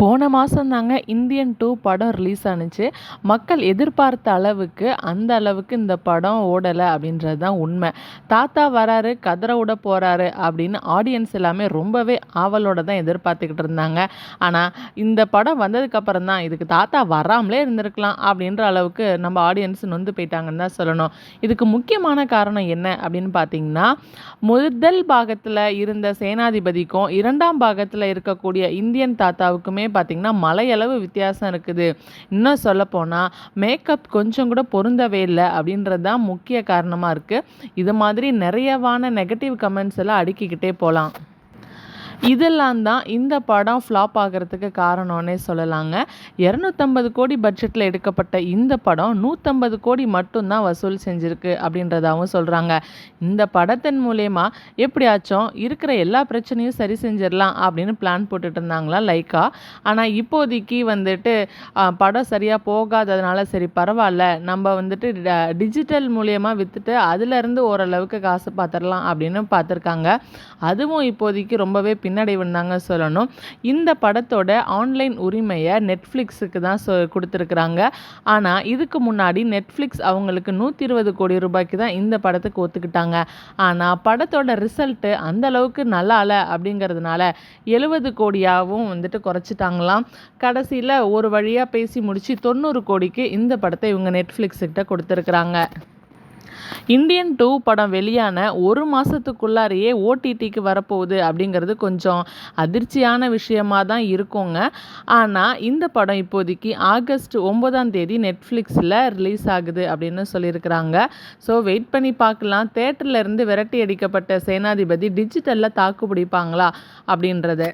போன மாதம் தாங்க இந்தியன் டூ படம் ரிலீஸ் ஆனுச்சு. மக்கள் எதிர்பார்த்த அளவுக்கு அந்த அளவுக்கு இந்த படம் ஓடலை அப்படின்றது தான் உண்மை. தாத்தா வராரு கதற விட போகிறாரு அப்படின்னு ஆடியன்ஸ் எல்லாமே ரொம்பவே ஆவலோட தான் எதிர்பார்த்துக்கிட்டு இருந்தாங்க. ஆனால் இந்த படம் வந்ததுக்கப்புறம் தான் இதுக்கு தாத்தா வராமலே இருந்திருக்கலாம் அப்படின்ற அளவுக்கு நம்ம ஆடியன்ஸ் நொந்து போயிட்டாங்கன்னு தான் சொல்லணும். இதுக்கு முக்கியமான காரணம் என்ன அப்படின்னு பார்த்தீங்கன்னா முதல் பாகத்தில் இருந்த சேனாதிபதிக்கும் இரண்டாம் பாகத்தில் இருக்கக்கூடிய இந்தியன் தாத்தாவுக்குமே பார்த்திங்கன்னா மலையளவு வித்தியாசம் இருக்குது. இன்னும் சொல்லப்போனால் மேக்கப் கொஞ்சம் கூட பொருந்தவே இல்லை அப்படின்றது தான் முக்கிய காரணமாக இருக்குது இது மாதிரி நிறையவான நெகட்டிவ் கமெண்ட்ஸ் எல்லாம் அடுக்கிக்கிட்டே போகலாம் இதெல்லாம் தான் இந்த படம் ஃப்ளாப் ஆகிறதுக்கு காரணம்னே சொல்லலாங்க. இரநூத்தம்பது கோடி பட்ஜெட்டில் எடுக்கப்பட்ட இந்த படம் நூற்றம்பது கோடி மட்டும்தான் வசூல் செஞ்சுருக்கு அப்படின்றதாகவும் சொல்கிறாங்க இந்த படத்தின் மூலயமா எப்படியாச்சும் இருக்கிற எல்லா பிரச்சனையும் சரி செஞ்சிடலாம் அப்படின்னு பிளான் போட்டுட்டு இருந்தாங்களா லைக்கா ஆனால் இப்போதைக்கு வந்துட்டு படம் சரியாக போகாததுனால சரி பரவாயில்ல. நம்ம வந்துட்டு டிஜிட்டல் மூலயமா விற்றுட்டு அதுலேருந்து ஓரளவுக்கு காசு பார்த்துடலாம் அப்படின்னு பார்த்துருக்காங்க அதுவும் இப்போதைக்கு ரொம்பவே பின்னடைவுன்னு தாங்க சொல்லணும். இந்த படத்தோட ஆன்லைன் உரிமையை நெட்ஃப்ளிக்ஸுக்கு தான் சொ கொடுத்துருக்குறாங்க. ஆனால் இதுக்கு முன்னாடி நெட்ஃப்ளிக்ஸ் அவங்களுக்கு நூற்றி இருபது கோடி ரூபாய்க்கு தான் இந்த படத்துக்கு ஒத்துக்கிட்டாங்க. ஆனால் படத்தோட ரிசல்ட்டு அந்த அளவுக்கு நல்லா இல்லை அப்படிங்கிறதுனால எழுபது கோடியாகவும் வந்துட்டு குறைச்சிட்டாங்களாம். கடைசியில் ஒரு வழியாக பேசி முடித்து தொண்ணூறு கோடிக்கு இந்த படத்தை இவங்க நெட்ஃப்ளிக்ஸ்கிட்ட கொடுத்துருக்குறாங்க. இந்தியன் டூ படம் வெளியான ஒரு மாதத்துக்குள்ளாரையே ஓடிடிக்கு வரப்போகுது அப்படிங்கிறது கொஞ்சம் அதிர்ச்சியான விஷயமாக தான் இருக்குங்க. ஆனால் இந்த படம் இப்போதைக்கு ஆகஸ்ட் ஒம்பதாம் தேதி நெட்ஃப்ளிக்ஸில் ரிலீஸ் ஆகுது அப்படின்னு சொல்லியிருக்கிறாங்க. ஸோ வெயிட் பண்ணி பார்க்கலாம். தேட்டரில் இருந்து விரட்டி அடிக்கப்பட்ட சேனாதிபதி டிஜிட்டலில் தாக்கு பிடிப்பாங்களா அப்படின்றத.